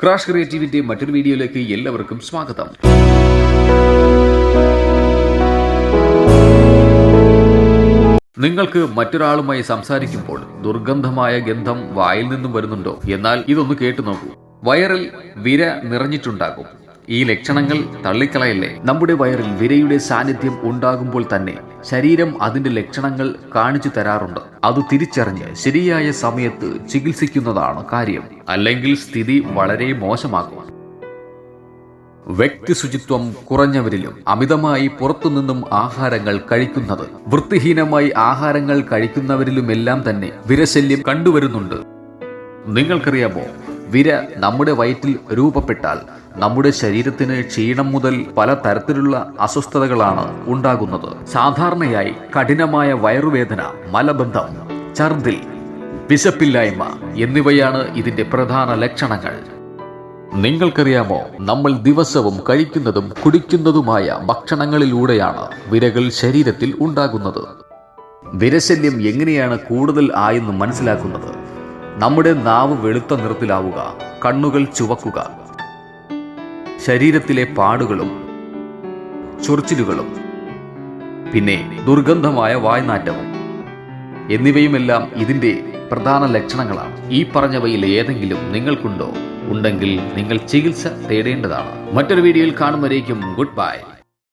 Crash ക്രിയേറ്റീവിന്റെ മറ്റൊരു വീഡിയോയിലേക്ക് എല്ലാവർക്കും സ്വാഗതം. നിങ്ങൾക്ക് മറ്റൊരാളുമായി സംസാരിക്കുമ്പോൾ ദുർഗന്ധമായ ഗന്ധം വായിൽ നിന്നും വരുന്നുണ്ടോ? എന്നാൽ ഇതൊന്ന് കേട്ടു നോക്കൂ. വയറിൽ വിര നിറഞ്ഞിട്ടുണ്ടാകും. ഈ ലക്ഷണങ്ങൾ തള്ളിക്കളയല്ലേ? നമ്മുടെ വയറിൽ വിരയുടെ സാന്നിധ്യം ഉണ്ടാകുമ്പോൾ തന്നെ ശരീരം അതിന്റെ ലക്ഷണങ്ങൾ കാണിച്ചു തരാറുണ്ട്. അത് തിരിച്ചറിഞ്ഞ് ശരിയായ സമയത്ത് ചികിത്സിക്കുന്നതാണ് കാര്യം. അല്ലെങ്കിൽ സ്ഥിതി വളരെ മോശമാകും. വ്യക്തി ശുചിത്വം കുറഞ്ഞവരിലും അമിതമായി പുറത്തുനിന്നും ആഹാരങ്ങൾ കഴിക്കുന്നത് വൃത്തിഹീനമായി ആഹാരങ്ങൾ കഴിക്കുന്നവരിലുമെല്ലാം തന്നെ വിരശല്യം കണ്ടുവരുന്നുണ്ട്. നിങ്ങൾക്കറിയാമോ വിര നമ്മുടെ വയറ്റിൽ രൂപപ്പെട്ടാൽ നമ്മുടെ ശരീരത്തിന് ക്ഷീണം മുതൽ പല തരത്തിലുള്ള അസ്വസ്ഥതകളാണ് ഉണ്ടാകുന്നത്. സാധാരണയായി കഠിനമായ വയറുവേദന മലബന്ധം ചർദിൽ വിശപ്പില്ലായ്മ എന്നിവയാണ് ഇതിന്റെ പ്രധാന ലക്ഷണങ്ങൾ. നിങ്ങൾക്കറിയാമോ നമ്മൾ ദിവസവും കഴിക്കുന്നതും കുടിക്കുന്നതുമായ ഭക്ഷണങ്ങളിലൂടെയാണ് വിരകൾ ശരീരത്തിൽ ഉണ്ടാകുന്നത്. വിരശല്യം എങ്ങനെയാണ് കൂടുതൽ ആയെന്ന് മനസ്സിലാക്കുന്നത്? നമ്മുടെ നാവ് വെളുത്ത നിറത്തിലാവുക കണ്ണുകൾ ചുവക്കുക. ശരീരത്തിലെ പാടുകളും ചൊറിച്ചിലുകളും പിന്നെ ദുർഗന്ധമായ വായ്നാറ്റവും എന്നിവയുമെല്ലാം ഇതിന്റെ പ്രധാന ലക്ഷണങ്ങളാണ്. ഈ പറഞ്ഞവയിൽ ഏതെങ്കിലും നിങ്ങൾക്കുണ്ടോ? ഉണ്ടെങ്കിൽ നിങ്ങൾ ചികിത്സ തേടേണ്ടതാണ്. മറ്റൊരു വീഡിയോയിൽ കാണുമ്പോഴേക്കും ഗുഡ് ബൈ.